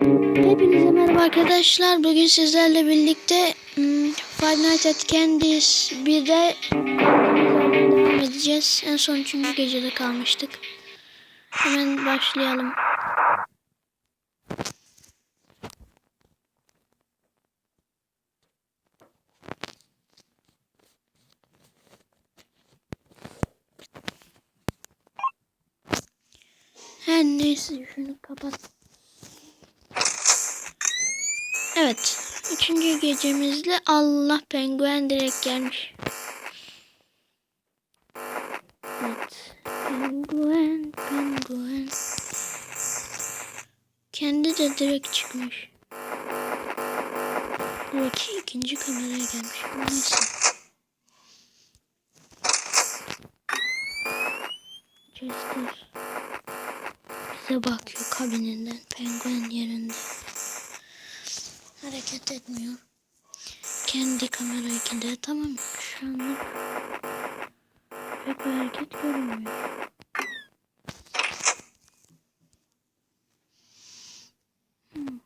Hepinize merhaba arkadaşlar. Bugün sizlerle birlikte hmm, Five Nights at Candy's 1'de devam edeceğiz. En son 3. gecede kalmıştık. Hemen başlayalım. Her neyse şunu kapat. Evet. Üçüncü gecemizde Allah penguen direkt gelmiş. Evet. Penguen, penguen. Kendi de direkt çıkmış. Direkt ikinci kameraya gelmiş. Neyse. Chester bize bakıyor kabininden. Penguen yerinde. Hareket etmiyor. Kendi kamera 2'de tamam şu anda pek bir hareket görünmüyor. Hmm.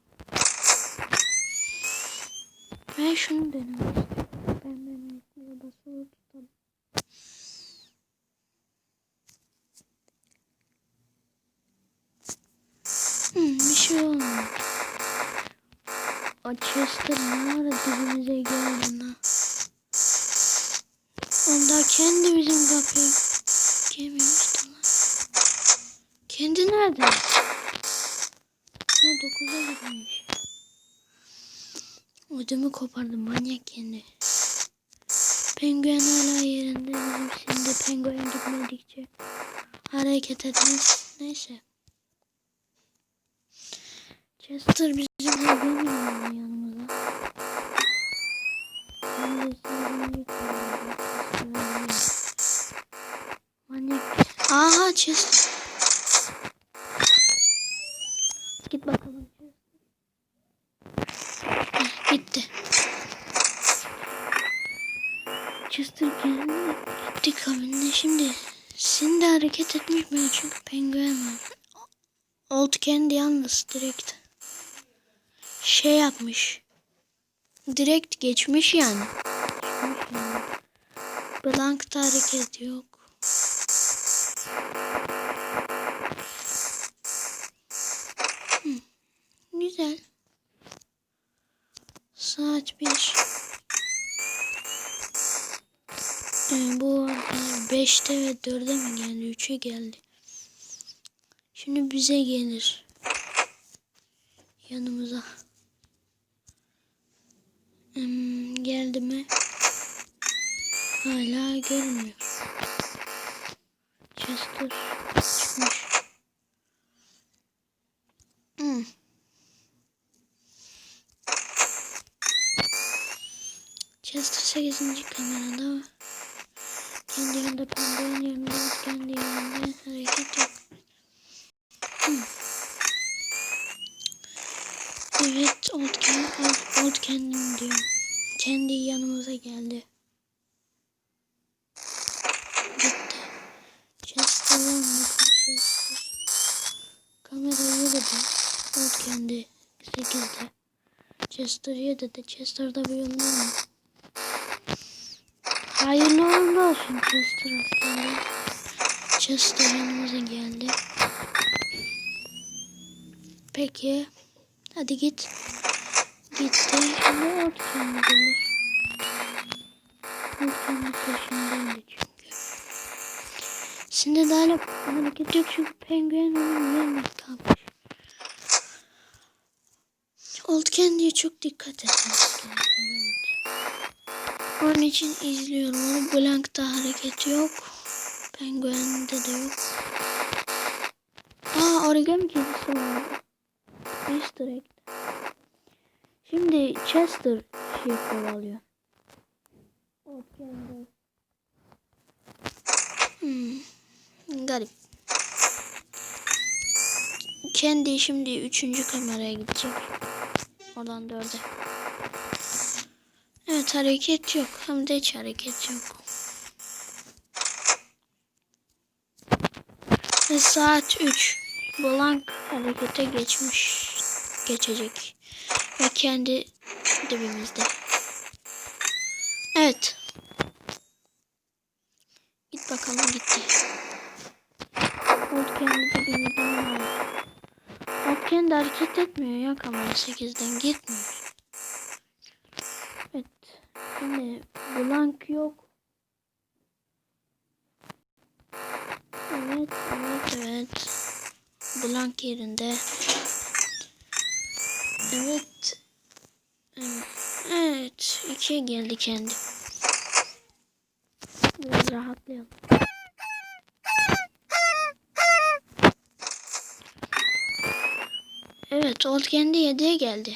Ben şunu denemek istiyorum. Ben benim ismini basılı tutalım. Hmm, bir şey olmuyor. Chester ne ara dibimize geldi lan. Onda kendi bizim kapıyı gelmemişti lan. Kendi nerede? Ha 9'a gitmiş. Ödümü kopardı manyak kendi. Penguen hala yerinde bizim şimdi penguen gitmedikçe hareket etmez. Neyse. Chester bizim gelmiyor yanımıza. Aha Chester. Git bakalım. Heh, gitti. Chester geldi. Gitti kabinine şimdi. De hareket etmiyor çünkü penguen var. Old Candy yalnız direkt şey yapmış. Direkt geçmiş yani. Blank'ta hareket yok. Hı, Güzel. Saat 1. Ee, bu 5'te ve 4'e mi geldi? 3'e geldi. Şimdi bize gelir. Yanımıza. Hmm, geldi? Hala görünmüyor. Chester çıkmış. Hmm. Chester 8. kamerada. Kendi yanında penguen yanında kendi yanında hareket yok. Hmm. Evet, old kendim, old, old kendim diyorum. Kendi yanımıza geldi. Gitti. Chester var mı? Chester. Kamera 7'de. Old kendi 8'de. Chester 7'de. Chester'da bir yol var? Hayırlı uğurlu olsun Chester aslında. Chester yanımıza geldi. Peki. Hadi git. Gitti. Şimdi ort kendi gelir. Ort kendi peşindeydi çünkü. Şimdi daha hala hareket yok çünkü penguen onun yerine kalmış. Old Candy'ye çok dikkat etmemiz gerekiyor. Onun için izliyorum onu. Blank'ta hareket yok. Penguen'de de yok. Aa origami kedisi var. Easter egg. Şimdi Chester şey kovalıyor. Hmm. Garip. Kendi şimdi üçüncü kameraya gidecek. Oradan dörde. Evet hareket yok. Hem de hiç hareket yok. Ve saat 3. Blank harekete geçmiş. geçecek. Ve kendi dibimizde. Evet. Git bakalım gitti. Old kendi dibimizden var. Kendi hareket etmiyor ya kamera 8'den gitmiyor. Evet. Şimdi blank yok. Evet, evet, evet. Blank yerinde. Evet. Evet. ikiye geldi kendi. Biraz rahatlayalım. Evet, kendi 7'ye geldi.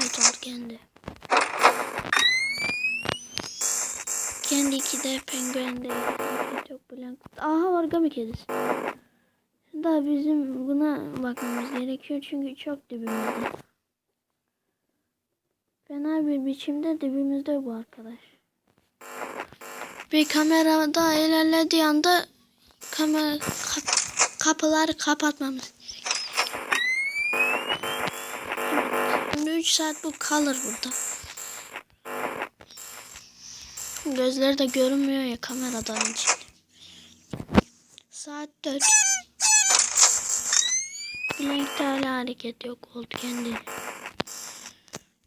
Evet, Old kendi. Kendi 2'de, Penguen'de çok blank. Aha, origami kedisi. Daha bizim buna bakmamız gerekiyor çünkü çok dibimizde. Fena bir biçimde dibimizde bu arkadaş. Bir kamerada ilerlediği anda kamera kap- kapıları kapatmamız. 3 saat bu kalır burada. Gözleri de görünmüyor ya kameradan için. Saat 4. Blank'te hala hareket yok oldu kendi.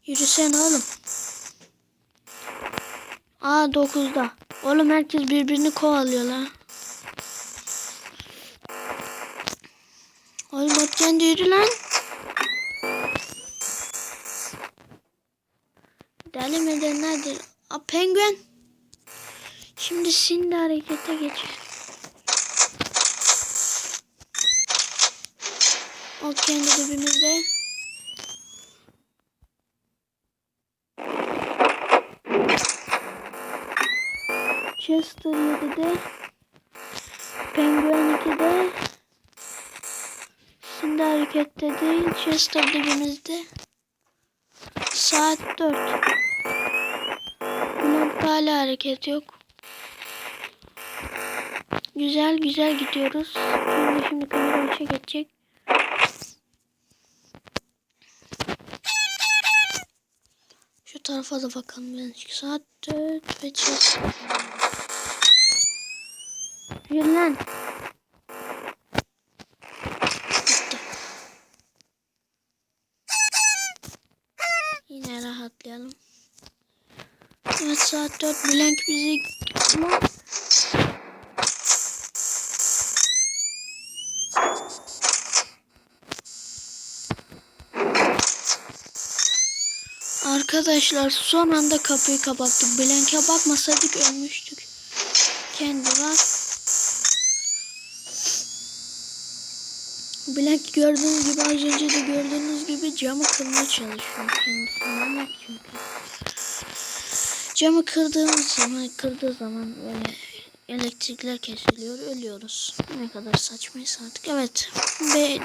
Yürüsene oğlum. Aa 9'da. Oğlum herkes birbirini kovalıyor lan. Oğlum kendi yürü lan. Deli midir nedir? Aa penguen. Şimdi şimdi harekete geçir. O kendi dibimizde. Chester 7'de. Penguin 2'de. Şimdi harekette değil. Chester dibimizde. Saat 4. Hala hareket yok. Güzel güzel gidiyoruz. Şimdi şimdi kamera başa geçecek. Şu tarafa da bakalım birazcık. Saat 4 ve çiz. Yürü lan. Bitti. Yine rahatlayalım. 4 blank Ama Arkadaşlar son anda kapıyı kapattık. Blank'e bakmasaydık ölmüştük. Kendi var. Blank gördüğünüz gibi az önce de gördüğünüz gibi camı kırmaya çalışıyor kendisi. Manyak çünkü. Camı kırdığımız zaman, kırdığı zaman böyle elektrikler kesiliyor, ölüyoruz. Ne kadar saçmaysa artık. Evet. Ve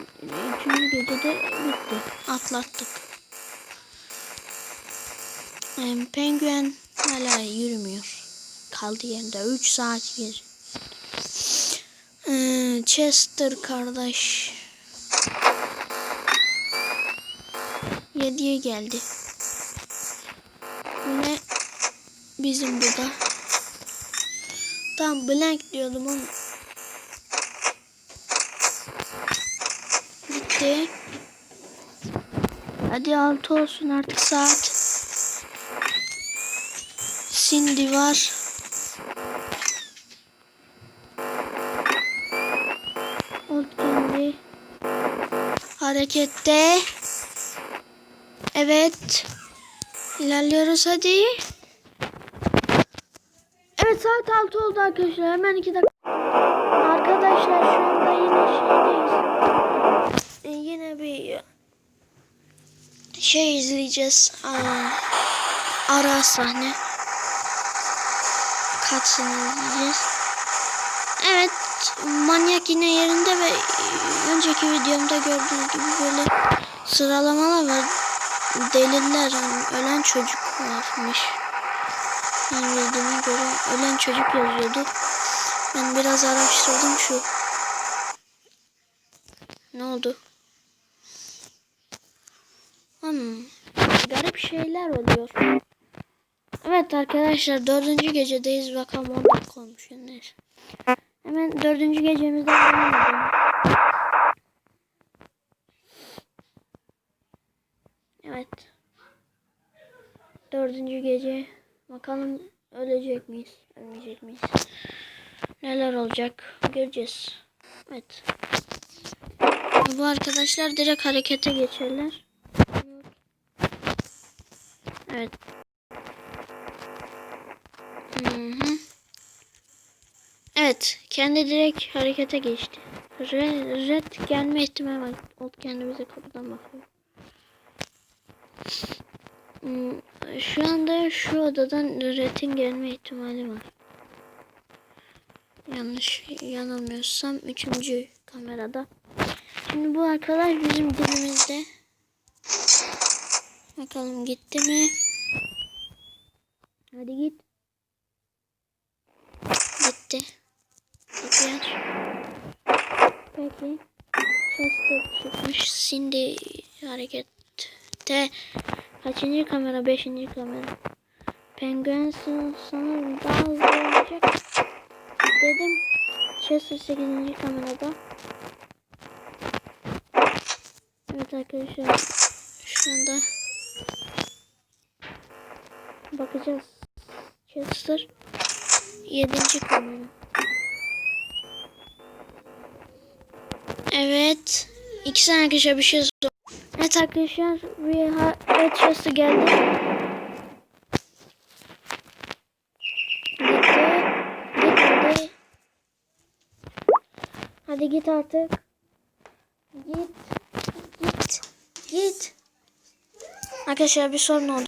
üçüncü gece de bitti. Atlattık. Em, Penguen hala yürümüyor. Kaldı yerinde. 3 saat geri. Ee, Chester kardeş. 7'ye geldi. Ve bizim burada. Tam blank diyordum ama. Bitti. Hadi 6 olsun artık saat. Cindy var. Old kendi harekette. Evet. İlerliyoruz hadi. Evet saat 6 oldu arkadaşlar. Hemen 2 dakika. Arkadaşlar şu anda yine şeydeyiz. Ee, yine bir şey izleyeceğiz. Aa, ara sahne. Kaçsını izleyeceğiz. Evet. Manyak yine yerinde ve önceki videomda gördüğünüz gibi böyle sıralamalar var. Deliler, yani ölen çocuk varmış. Yani bildiğime göre ölen çocuk yazıyordu. Ben biraz araştırdım şu. Ne oldu? Hmm, garip şeyler oluyor. Evet arkadaşlar dördüncü gecedeyiz. Bakalım 10 dakika olmuş. Neyse. Hemen dördüncü gecemizden devam. Evet. Dördüncü gece. Bakalım ölecek miyiz? Ölmeyecek miyiz? Neler olacak? Göreceğiz. Evet. Bu arkadaşlar direkt harekete geçerler. Evet. Hı hı. Evet. Kendi direkt harekete geçti. Red, red gelme ihtimali var. Ot kendimize kapıdan bakıyor. Hmm, Şu anda şu odadan Red'in gelme ihtimali var. Yanlış yanılmıyorsam üçüncü kamerada. Şimdi bu arkadaş bizim dibimizde. Bakalım gitti mi? Hadi git. Gitti. Gidiyor. Peki. Chester çıkmış. Cindy harekette. Kaçıncı kamera? Beşinci kamera. Penguen sanırım daha hızlı olacak. Dedim. Chester 8. kamerada. Evet arkadaşlar. Şu anda bakacağız. Chester 7. kamera. Evet. İki saniye arkadaşlar bir şey. Evet arkadaşlar bir ha evet Chester geldi. Gitti. Gitmedi. Hadi git artık. Git. Git. Git. Arkadaşlar bir sorun oldu.